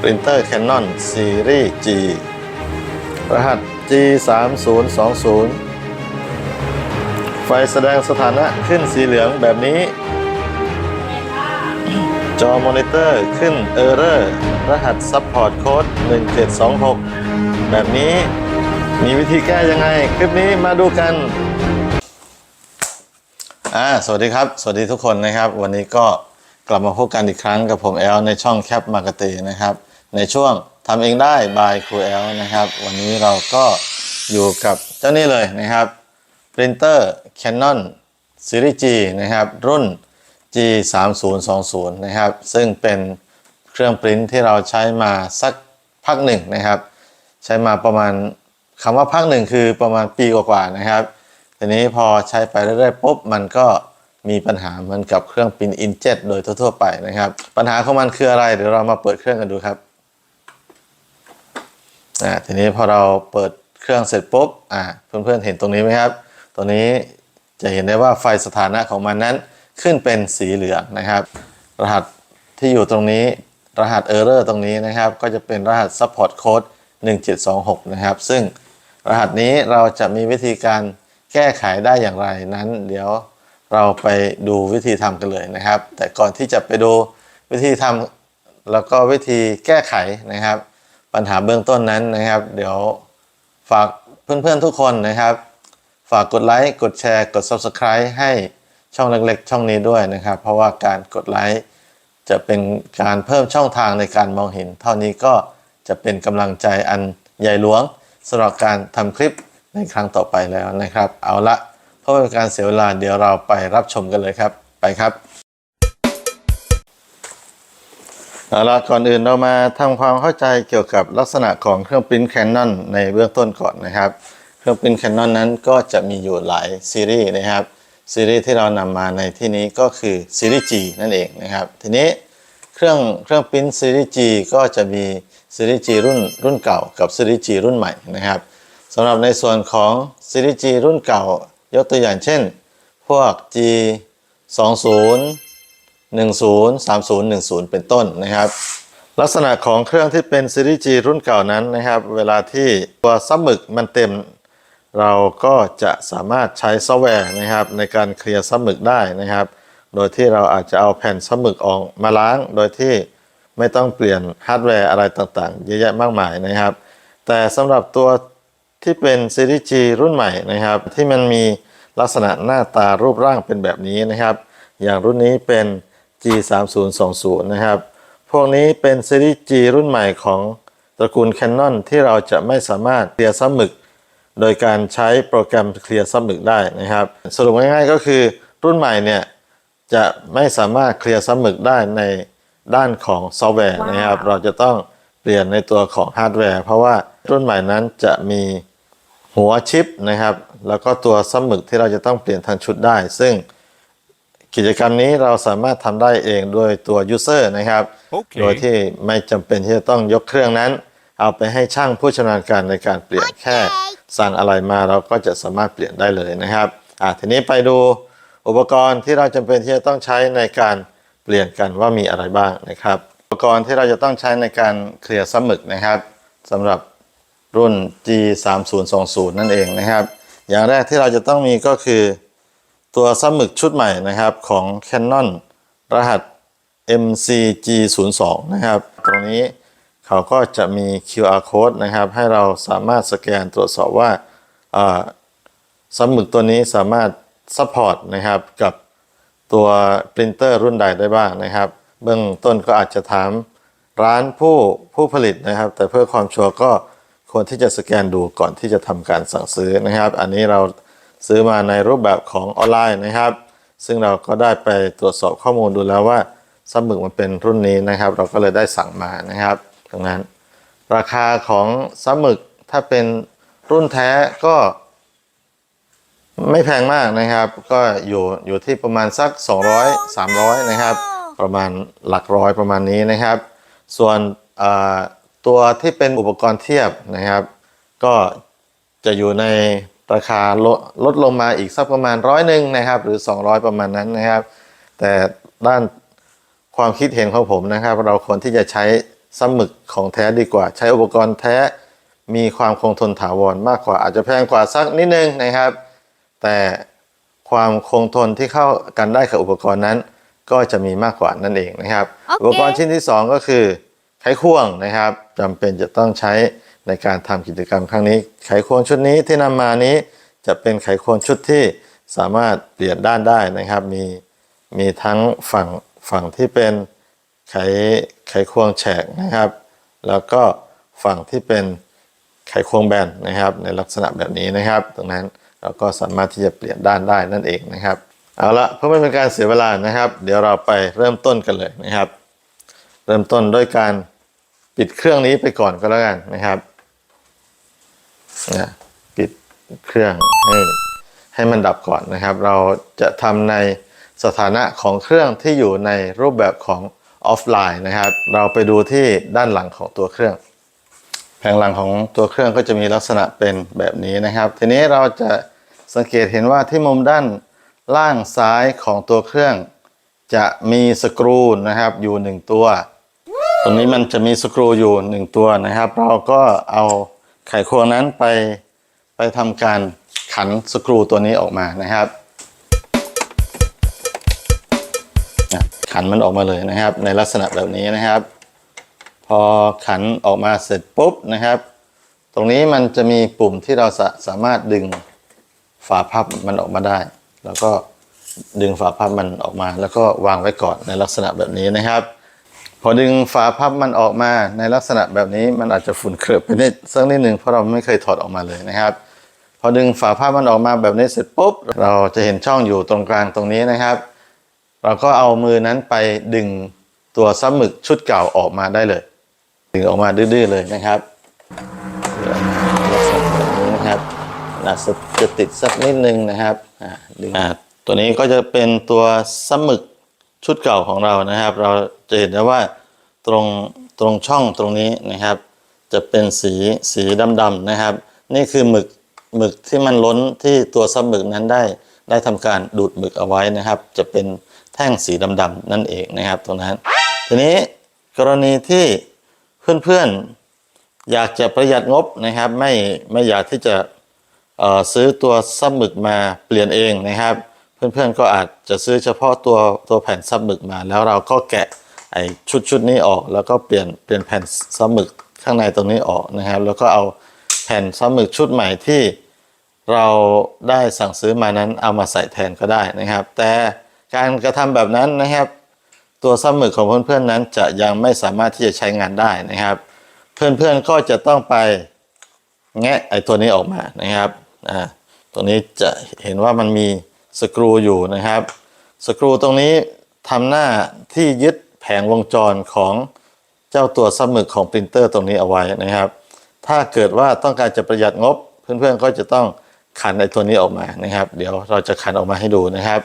ปรินเตอร์ Canon ซีรีส์ G รหัส G 3 0 2 0ไฟแสดงสถานะขึ้นสีเหลืองแบบนี้ จอมอนิเตอร์ขึ้น Error รหัส Support Code 1726 แบบนี้มีวิธีแก้ยังไง คลิปนี้มาดูกันอ่าสวัสดีครับ สวัสดีทุกคนนะครับ วันนี้ก็ กลับมาพบกันอีกครั้งกับผมแอลในช่องแคปมากเตนะครับ ในช่วงทำเองได้บายครูแอลนะครับ วันนี้เราก็อยู่กับเจ้านี่เลยนะครับปรินเตอร์ Canon Series G นะครับ รุ่น G 3 0 2 0นะครับ ซึ่งเป็นเครื่องปริ้นที่เราใช้มาสักพักหนึ่งนะครับ ใช้มาประมาณคำว่าพักหนึ่งคือประมาณปีกว่าๆนะครับ ทีนี้พอใช้ไปเรื่อยๆปุ๊บมันก็ มีปัญหาเหมือนกับเครื่องปริ้นอินเจ็ตโดยทั่วๆไปนะครับ ปัญหาของมันคืออะไรเดี๋ยวเรามาเปิดเครื่องกันดูครับอ่าทีนี้พอเราเปิดเครื่องเสร็จปุ๊บอ่าเพื่อนๆเห็นตรงนี้ไหมครับ ตรงนี้จะเห็นได้ว่าไฟสถานะของมันนั้นขึ้นเป็นสีเหลืองนะครับ รหัสที่อยู่ตรงนี้รหัส Error ตรงนี้นะครับ ก็จะเป็นรหัส Support Code 1726 นะครับ ซึ่งรหัสนี้เราจะมีวิธีการแก้ไขได้อย่างไรนั้น เดี๋ยว เราไปดูวิธีทำกันเลยนะครับ แต่ก่อนที่จะไปดูวิธีทำแล้วก็วิธีแก้ไขนะครับ ปัญหาเบื้องต้นนั้นนะครับ เดี๋ยวฝากเพื่อนๆทุกคนนะครับ ฝากกดไลค์กดแชร์กด Subscribe ให้ช่องเล็กๆ ช่องนี้ด้วยนะครับ เพราะว่าการกดไลค์จะเป็นการเพิ่มช่องทางในการมองเห็น เท่านี้ก็จะเป็นกำลังใจอันใหญ่หลวงสำหรับการทำคลิปในครั้งต่อไปแล้วนะครับ เอาละ เพื่อเป็นการเสียเวลาเดี๋ยวเราไปรับชมกันเลยครับ ไปครับเอาละก่อนอื่นเรามาทำความเข้าใจเกี่ยวกับลักษณะของเครื่องปริ้นแคนนอนในเบื้องต้นก่อนนะครับ เครื่องปริ้นแคนนอนนั้นก็จะมีอยู่หลายซีรีส์นะครับซีรีส์ที่เรานำมาในที่นี้ก็คือซีรีส์ G นั่นเองนะครับ ทีนี้เครื่องเครื่องปริ้นซีรีส์ G ก็จะมีซีรีส์ G รุ่นรุ่นเก่ากับซีรีส์ G รุ่นใหม่นะครับสำหรับในส่วนของซีรีส์ G รุ่นเก่า ยกตัวอย่างเช่น พวก G 20 10 30 10 เป็นต้นนะครับ ลักษณะของเครื่องที่เป็นซีรีส์ G รุ่นเก่านั้นนะครับ เวลาที่ตัวซับหมึกมันเต็ม เราก็จะสามารถใช้ซอฟต์แวร์นะครับ ในการเคลียร์ซับหมึกได้นะครับ โดยที่เราอาจจะเอาแผ่นซับหมึกออกมาล้าง โดยที่ไม่ต้องเปลี่ยนฮาร์ดแวร์อะไรต่างๆ เยอะแยะมากมายนะครับ แต่สำหรับตัว ที่เป็นซีรีส์ G รุ่นใหม่นะครับ ที่มันมีลักษณะหน้าตารูปร่างเป็นแบบนี้นะครับ อย่างรุ่นนี้เป็น G 3 0 2 0นะครับ พวกนี้เป็นซีรีส์ G รุ่นใหม่ของตระกูล Canon ที่เราจะไม่สามารถเคลียร์ซับหมึก โดยการใช้โปรแกรมเคลียร์ซับหมึกได้นะครับ สรุปง่ายๆก็คือรุ่นใหม่เนี่ยจะไม่สามารถเคลียร์ซับหมึกได้ในด้านของซอฟต์แวร์นะครับ เราจะต้องเปลี่ยนในตัวของฮาร์ดแวร์ เพราะว่ารุ่นใหม่นั้นจะมี หัวชิปนะครับ แล้วก็ตัวซับหมึกที่เราจะต้องเปลี่ยนทางชุดได้ ซึ่งกิจกรรมนี้เราสามารถทำได้เองด้วยตัว user นะครับโอเคโดยที่ไม่จำเป็นที่จะต้องยกเครื่องนั้น เอาไปให้ช่างผู้ชำนาญการในการเปลี่ยนแค่สั่งอะไรมาเราก็จะสามารถเปลี่ยนได้เลยนะครับอะทีนี้ไปดูอุปกรณ์ที่เราจำเป็นที่จะต้องใช้ในการเปลี่ยนกันว่ามีอะไรบ้างนะครับ อุปกรณ์ที่เราจะต้องใช้ในการเคลียร์ซับหมึกนะครับสำหรับ รุ่น G 3 0 2 0นั่นเองนะครับ อย่างแรกที่เราจะต้องมีก็คือตัวซับหมึกชุดใหม่นะครับของ Canon รหัส MCG02 นะครับ ตรงนี้เขาก็จะมี QR code นะครับ ให้เราสามารถสแกนตรวจสอบว่าซับหมึกตัวนี้สามารถซัพพอร์ตนะครับกับตัวปรินเตอร์รุ่นใดได้บ้างนะครับ เบื้องต้นก็อาจจะถามร้านผู้ผู้ผลิตนะครับ แต่เพื่อความชัวร์ก็ ควรที่จะสแกนดูก่อนที่จะทำการสั่งซื้อนะครับ อันนี้เราซื้อมาในรูปแบบของออนไลน์นะครับ ซึ่งเราก็ได้ไปตรวจสอบข้อมูลดูแล้วว่าซับหมึกมันเป็นรุ่นนี้นะครับ เราก็เลยได้สั่งมานะครับดังนั้น ราคาของซับหมึกถ้าเป็นรุ่นแท้ก็ไม่แพงมากนะครับ ก็อยู่อยู่ที่ประมาณสัก 200 300 นะครับ ประมาณหลักร้อยประมาณนี้นะครับ ส่วนอ่อ ตัวที่เป็นอุปกรณ์เทียบนะครับ ก็จะอยู่ในราคาลดลดลงมาอีกสักประมาณร้อยหนึ่งนะครับ หรือ 200 ประมาณนั้นนะครับ แต่ด้านความคิดเห็นของผมนะครับ เราควรที่จะใช้ซ้ำหมึกของแท้ดีกว่า ใช้อุปกรณ์แท้มีความคงทนถาวรมากกว่าอาจจะแพงกว่าสักนิดนึงนะครับ แต่ความคงทนที่เข้ากันได้กับอุปกรณ์นั้น ก็จะมีมากกว่านั่นเองนะครับโอเคอุปกรณ์ชิ้นที่สองก็คือ ไขควงนะครับจำเป็นจะต้องใช้ในการทำกิจกรรมครั้งนี้ ไขควงชุดนี้ที่นำมานี้จะเป็นไขควงชุดที่สามารถเปลี่ยนด้านได้นะครับ มีมีทั้งฝั่งฝั่งที่เป็นไขไขควงแฉกนะครับ แล้วก็ฝั่งที่เป็นไขควงแบนนะครับ ในลักษณะแบบนี้นะครับ ตรงนั้นเราก็สามารถที่จะเปลี่ยนด้านได้นั่นเองนะครับเอาละเพื่อไม่เป็นการเสียเวลานะครับ เดี๋ยวเราไปเริ่มต้นกันเลยนะครับ เริ่มต้นด้วยการ ปิดเครื่องนี้ไปก่อนก็แล้วกันนะครับนะปิดเครื่องให้ให้มันดับก่อนนะครับ เราจะทำในสถานะของเครื่องที่อยู่ในรูปแบบของออฟไลน์นะครับ เราไปดูที่ด้านหลังของตัวเครื่อง แผงหลังของตัวเครื่องก็จะมีลักษณะเป็นแบบนี้นะครับ ทีนี้เราจะสังเกตเห็นว่าที่มุมด้านล่างซ้ายของตัวเครื่อง จะมีสกรูนะครับอยู่หนึ่งตัว ตรงนี้มันจะมีสกรูอยู่หนึ่งตัวนะครับ เราก็เอาไขควงนั้นไปไปทำการขันสกรูตัวนี้ออกมานะครับ ขันมันออกมาเลยนะครับ ในลักษณะแบบนี้นะครับ พอขันออกมาเสร็จปุ๊บนะครับ ตรงนี้มันจะมีปุ่มที่เราสาสามารถดึงฝาพับมันออกมาได้ แล้วก็ดึงฝาพับมันออกมา แล้วก็วางไว้ก่อนในลักษณะแบบนี้นะครับ พอดึงฝาพับมันออกมาในลักษณะแบบนี้มันอาจจะฝุ่นเคลือบไปนิดสักนิดหนึ่งเพราะเราไม่เคยถอดออกมาเลยนะครับ พอดึงฝาพับมันออกมาแบบนี้เสร็จปุ๊บ เราจะเห็นช่องอยู่ตรงกลางตรงนี้นะครับ เราก็เอามือนั้นไปดึงตัวซับหมึกชุดเก่าออกมาได้เลย ดึงออกมาดื้อๆเลยนะครับดึงออกมาลักษณะแบบนี้นะครับอาจจะติดสักนิดนึงนะครับดึงตัวนี้ก็จะเป็นตัวซับหมึก ชุดเก่าของเรานะครับ เราจะเห็นได้ว่าตรงตรงช่องตรงนี้นะครับ จะเป็นสีสีดำๆนะครับ นี่คือหมึกหมึกที่มันล้นที่ตัวซับหมึกนั้นได้ได้ทำการดูดหมึกเอาไว้นะครับ จะเป็นแท่งสีดำๆนั่นเองนะครับ ตรงนั้น ทีนี้กรณีที่เพื่อนๆอยากจะประหยัดงบนะครับ ไม่ไม่อยากที่จะซื้อตัวซับหมึกมาเปลี่ยนเองนะครับ เพื่อนๆก็อาจจะซื้อเฉพาะตัวตัวแผ่นซับหมึกมา แล้วเราก็แกะไอชุดชุดนี้ออกแล้วก็เปลี่ยนเปลี่ยนแผ่นซับหมึกข้างในตรงนี้ออกนะครับ แล้วก็เอาแผ่นซับหมึกชุดใหม่ที่เราได้สั่งซื้อมานั้นเอามาใส่แทนก็ได้นะครับ แต่การกระทำแบบนั้นนะครับ ตัวซับหมึกของเพื่อนๆนั้นจะยังไม่สามารถที่จะใช้งานได้นะครับ เพื่อนๆก็จะต้องไปแงะไอ้ตัวนี้ออกมานะครับอ่าตัวนี้จะเห็นว่ามันมี สกรูอยู่นะครับ สกรูตรงนี้ทำหน้าที่ยึดแผงวงจรของเจ้าตัวซับหมึกของปรินเตอร์ตรงนี้เอาไว้นะครับ ถ้าเกิดว่าต้องการจะประหยัดงบ เพื่อนๆก็จะต้องขันไอ้ตัวนี้ออกมานะครับ เดี๋ยวเราจะขันออกมาให้ดูนะครับ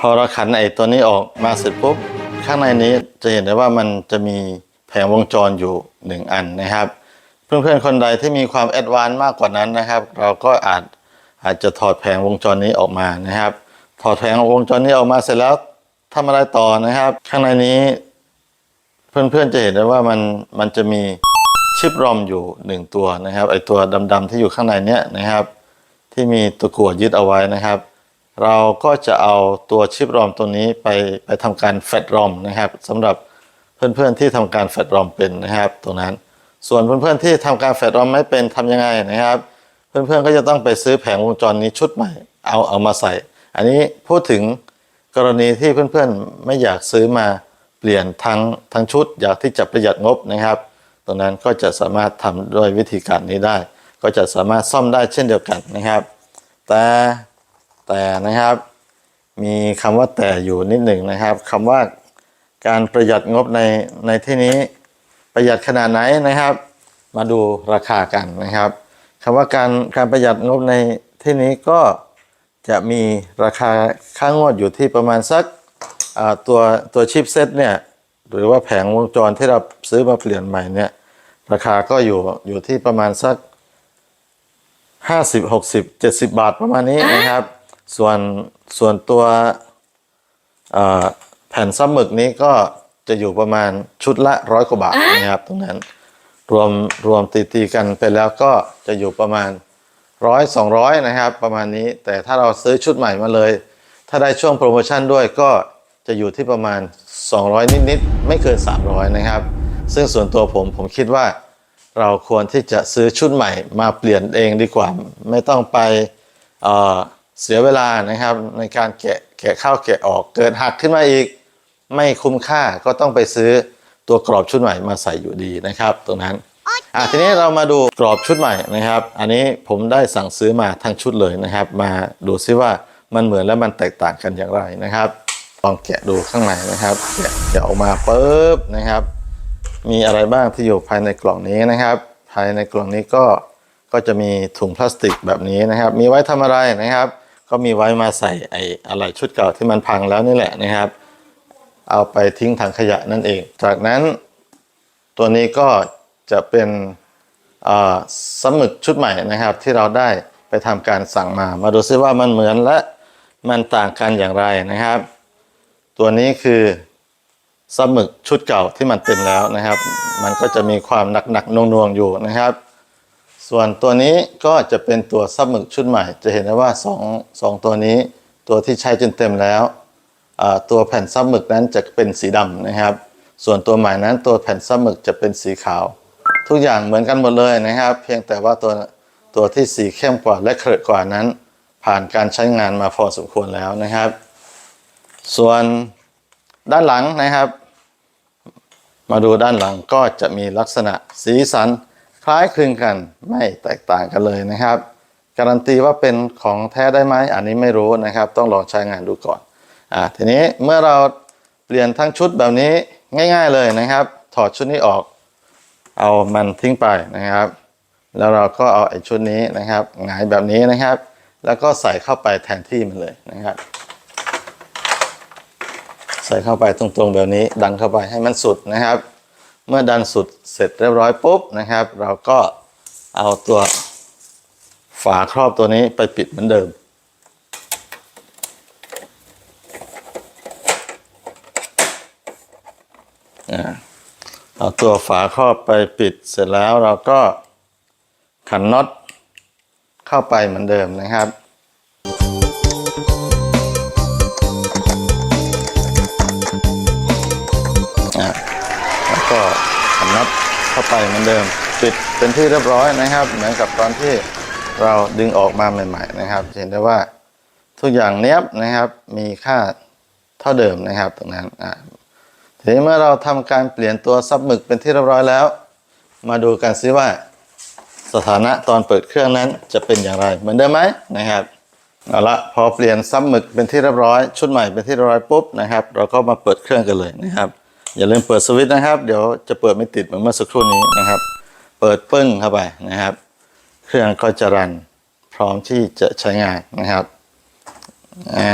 พอเราขันไอ้ตัวนี้ออกมาเสร็จปุ๊บ ข้างในนี้จะเห็นได้ว่ามันจะมีแผงวงจรอยู่หนึ่งอันนะครับ เพื่อนๆคนใดที่มีความแอดวานซ์มากกว่านั้นนะครับ เราก็อาจอาจจะถอดแผงวงจรนี้ออกมานะครับ ถอดแผงวงจรนี้ออกมาเสร็จแล้วทำอะไรต่อนะครับ ข้างในนี้ เพื่อนๆจะเห็นได้ว่ามันมันจะมีชิปรอมอยู่หนึ่งตัวนะครับไอตัวดำๆที่อยู่ข้างในเนี้ยนะครับ ที่มีตะกั่วยึดเอาไว้นะครับ เราก็จะเอาตัวชิปรอมตัวนี้ไปไปทำการแฟดรอมนะครับสำหรับเพื่อนๆที่ทำการแฟดรอมเป็นนะครับตรงนั้น ส่วนเพื่อนๆที่ทำการแฟดรอมไม่เป็นทำยังไงนะครับ เพื่อนๆก็จะต้องไปซื้อแผงวงจรนี้ชุดใหม่เอาเอามาใส่ อันนี้พูดถึงกรณีที่เพื่อนๆไม่อยากซื้อมาเปลี่ยนทั้งทั้งชุด อยากที่จะประหยัดงบนะครับตรงนั้นก็จะสามารถทำด้วยวิธีการนี้ได้ ก็จะสามารถซ่อมได้เช่นเดียวกันนะครับ แต่ แต่นะครับ มีคำว่าแต่อยู่นิดหนึ่งนะครับคำว่าการประหยัดงบในในที่นี้ประหยัดขนาดไหนนะครับ มาดูราคากันนะครับคำว่าการการประหยัดงบในที่นี้ก็จะมีราคาค่างวดอยู่ที่ประมาณสักตัวตัวชิปเซตเนี่ยหรือว่าแผงวงจรที่เราซื้อมาเปลี่ยนใหม่เนี่ยราคาก็อยู่อยู่ที่ประมาณสักห้าสิบหกสิบเจ็ดสิบบาทประมาณนี้นะครับ ส่วนส่วนตัวเอ่อแผ่นซับหมึกนี้ก็จะอยู่ประมาณชุดละร้อยกว่าบาทนะครับ ตรงนั้นรวมรวมตีตีๆกันไปแล้วก็จะอยู่ประมาณร้อยสองร้อยนะครับ ประมาณนี้แต่ถ้าเราซื้อชุดใหม่มาเลย ถ้าได้ช่วงโปรโมชั่นด้วยก็จะอยู่ที่ประมาณ 200 นิดๆไม่เกิน 300 นะครับ ซึ่งส่วนตัวผมผมคิดว่า เราควรที่จะซื้อชุดใหม่มาเปลี่ยนเองดีกว่า ไม่ต้องไป เอ่อเสียเวลานะครับในการแกะแกะเข้าแกะออกเกิดหักขึ้นมาอีก ไม่คุ้มค่าก็ต้องไปซื้อตัวกรอบชุดใหม่มาใส่อยู่ดีนะครับ ตรงนั้นอะทีนี้เรามาดูกรอบชุดใหม่นะครับ อันนี้ผมได้สั่งซื้อมาทั้งชุดเลยนะครับ มาดูซิว่ามันเหมือนและมันแตกต่างกันอย่างไรนะครับลองแกะดูข้างในนะครับแกะแกะออกมาปุ๊บนะครับ มีอะไรบ้างที่อยู่ภายในกล่องนี้นะครับ ภายในกล่องนี้ก็ก็จะมีถุงพลาสติกแบบนี้นะครับ มีไว้ทำอะไรนะครับ ก็มีไว้มาใส่ไอ้อะไรชุดเก่าที่มันพังแล้วนี่แหละนะครับ เอาไปทิ้งถังขยะนั่นเอง จากนั้นตัวนี้ก็จะเป็นสมึกชุดใหม่นะครับ ที่เราได้ไปทำการสั่งมา มาดูซิว่ามันเหมือนและมันต่างกันอย่างไรนะครับ ตัวนี้คือสมึกชุดเก่าที่มันเต็มแล้วนะครับ มันก็จะมีความหนักหนักๆนวงๆอยู่นะครับ ส่วนตัวนี้ก็จะเป็นตัวสมึกชุดใหม่ จะเห็นได้ว่าสองสองตัวนี้ตัวที่ใช้จนเต็มแล้ว ตัวแผ่นซับหมึกนั้นจะเป็นสีดำนะครับ ส่วนตัวใหม่นั้นตัวแผ่นซับหมึกจะเป็นสีขาว ทุกอย่างเหมือนกันหมดเลยนะครับ เพียงแต่ว่าตัวตัวที่สีเข้มกว่าและเครอกว่านั้น ผ่านการใช้งานมาพอสมควรแล้วนะครับ ส่วนด้านหลังนะครับ มาดูด้านหลังก็จะมีลักษณะสีสัน คล้ายคลึงกันไม่แตกต่างกันเลยนะครับ การันตีว่าเป็นของแท้ได้ไหมอันนี้ไม่รู้นะครับ ต้องลองใช้งานดูก่อนอ่าทีนี้เมื่อเราเปลี่ยนทั้งชุดแบบนี้ง่าย ๆเลยนะครับ ถอดชุดนี้ออก เอามันทิ้งไปนะครับ แล้วเราก็เอาไอ้ชุดนี้นะครับหงายแบบนี้นะครับ แล้วก็ใส่เข้าไปแทนที่มันเลยนะครับใส่เข้าไปตรงๆแบบนี้ดันเข้าไปให้มันสุดนะครับ เมื่อดันสุดเสร็จเรียบร้อยปุ๊บนะครับ เราก็เอาตัวฝาครอบตัวนี้ไปปิดเหมือนเดิม เอาตัวฝาครอบไปปิดเสร็จแล้วเราก็ขันน็อตเข้าไปเหมือนเดิมนะครับ เข้าไปเหมือนเดิมปิดเป็นที่เรียบร้อยนะครับ เหมือนกับตอนที่เราดึงออกมาใหม่ ๆ นะครับ เห็นได้ว่าทุกอย่างเนี้ยบนะครับ มีค่าเท่าเดิมนะครับ ตรงนั้นอะทีนี้เมื่อเราทำการเปลี่ยนตัวซับหมึกเป็นที่เรียบร้อยแล้ว มาดูกันซิว่าสถานะตอนเปิดเครื่องนั้นจะเป็นอย่างไรเหมือนเดิมไหมนะครับเอาละพอเปลี่ยนซับหมึกเป็นที่เรียบร้อย ชุดใหม่เป็นที่เรียบร้อยปุ๊บนะครับ เราก็มาเปิดเครื่องกันเลยนะครับ อย่าลืมเปิดสวิตช์นะครับ เดี๋ยวจะเปิดไม่ติดเหมือนเมื่อสักครู่นี้นะครับ เปิดปึ้งเข้าไปนะครับ เครื่องก็จะรันพร้อมที่จะใช้งานนะครับอ่า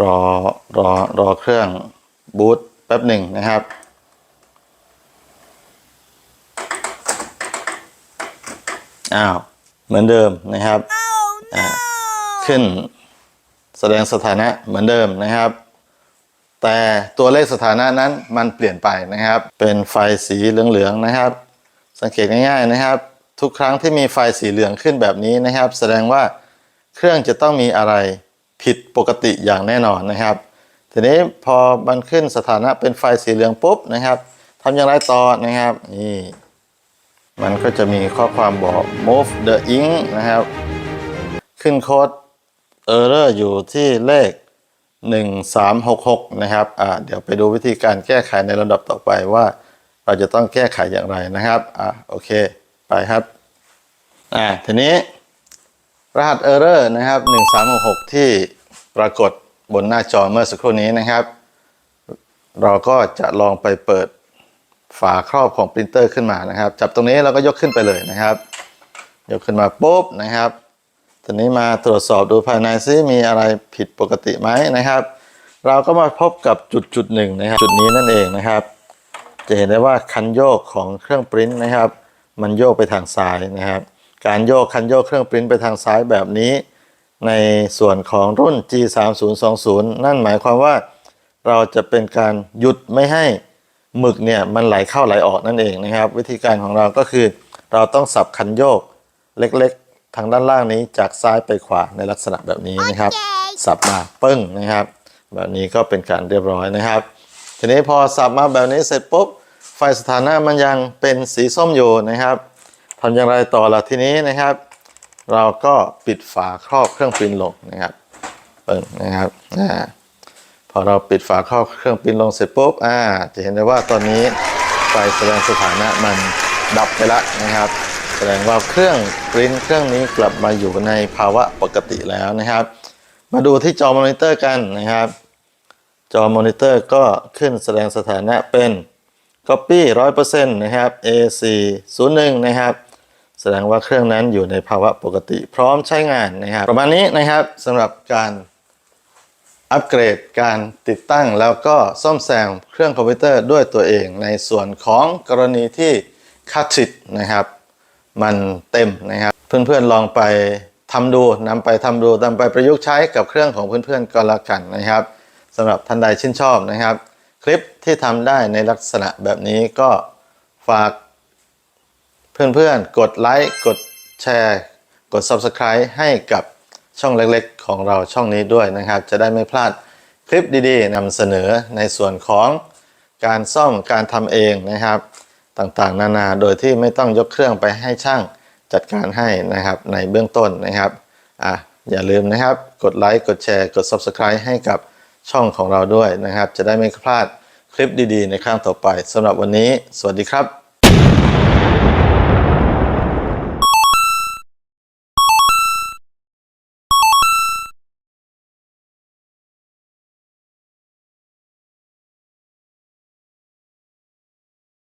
รอรอรอเครื่องบูตแป๊บหนึ่งนะครับอ้าวเหมือนเดิมนะครับอ่าขึ้นแสดงสถานะเหมือนเดิมนะครับ แต่ตัวเลขสถานะนั้นมันเปลี่ยนไปนะครับ เป็นไฟสีเหลืองๆนะครับ สังเกตง่ายๆนะครับ ทุกครั้งที่มีไฟสีเหลืองขึ้นแบบนี้นะครับ แสดงว่าเครื่องจะต้องมีอะไรผิดปกติอย่างแน่นอนนะครับทีนี้พอมันขึ้นสถานะเป็นไฟสีเหลืองปุ๊บนะครับทำอย่างไรต่อนะครับนี่มันก็จะมีข้อความบอก move the ink นะครับ ขึ้นโค้ด error อยู่ที่เลข 1366 นะครับอ่าเดี๋ยวไปดูวิธีการแก้ไขในระดับต่อไปว่า เราจะต้องแก้ไขอย่างไรนะครับอ่าโอเค ไปครับอ่าทีนี้รหัส error นะครับ 1366 ที่ปรากฏบนหน้าจอเมื่อสักครู่นี้นะครับ เราก็จะลองไปเปิดฝาครอบของปรินเตอร์ขึ้นมานะครับ จับตรงนี้เราก็ยกขึ้นไปเลยนะครับ ยกขึ้นมาปุ๊บนะครับ ทีนี้มาตรวจสอบดูภายในซิมีอะไรผิดปกติไหมนะครับ เราก็มาพบกับจุดจุดหนึ่งนะครับ จุดนี้นั่นเองนะครับ จะเห็นได้ว่าคันโยกของเครื่องปริ้นนะครับ มันโยกไปทางซ้ายนะครับ การโยกคันโยกเครื่องปริ้นไปทางซ้ายแบบนี้ ในส่วนของรุ่น G3020 นั่นหมายความว่าเราจะเป็นการหยุดไม่ให้หมึกเนี่ยมันไหลเข้าไหลออกนั่นเองนะครับ วิธีการของเราก็คือ เราต้องสับคันโยกเล็กๆ ทางด้านล่างนี้จากซ้ายไปขวาในลักษณะแบบนี้นะครับ สับมาปึ้งนะครับ แบบนี้ก็เป็นการเรียบร้อยนะครับ ทีนี้พอสับมาแบบนี้เสร็จปุ๊บไฟสถานะมันยังเป็นสีส้มอยู่นะครับทำอย่างไรต่อล่ะทีนี้นะครับ เราก็ปิดฝาครอบเครื่องปริ้นลงนะครับเปิดนะครับอ่าพอเราปิดฝาครอบเครื่องปริ้นลงเสร็จปุ๊บอ่าจะเห็นได้ว่าตอนนี้ไฟแสดงสถานะมันดับไปแล้วนะครับ แสดงว่าเครื่องปริ้นเครื่องนี้กลับมาอยู่ในภาวะปกติแล้วนะครับ มาดูที่จอมอนิเตอร์กันนะครับ จอมอนิเตอร์ก็ขึ้นแสดงสถานะเป็น Copy 100%นะครับ AC 01นะครับ แสดงว่าเครื่องนั้นอยู่ในภาวะปกติ พร้อมใช้งานนะครับ ประมาณนี้นะครับสำหรับการอัปเกรดการติดตั้งแล้วก็ซ่อมแซมเครื่องคอมพิวเตอร์ด้วยตัวเองในส่วนของกรณีที่คาทิดนะครับ มันเต็มนะครับ เพื่อนๆลองไปทำดูนำไปทำดูนำไปประยุกต์ใช้กับเครื่องของเพื่อนๆก็แล้วกันนะครับสำหรับท่านใดชื่นชอบนะครับ คลิปที่ทำได้ในลักษณะแบบนี้ก็ฝากเพื่อนๆ กดไลค์กดแชร์ กด Subscribe ให้กับช่องเล็กๆ ของเราช่องนี้ด้วยนะครับ จะได้ไม่พลาดคลิปดีๆนำเสนอในส่วนของการซ่อมการทำเองนะครับ ต่างๆ นานาโดยที่ไม่ต้องยกเครื่องไปให้ช่างจัดการให้นะครับในเบื้องต้นนะครับอะอย่าลืมนะครับ กดไลค์กดแชร์กด Subscribe ให้กับช่องของเราด้วยนะครับ จะได้ไม่พลาดคลิปดีๆ ในครั้งต่อไปสำหรับวันนี้ สวัสดีครับ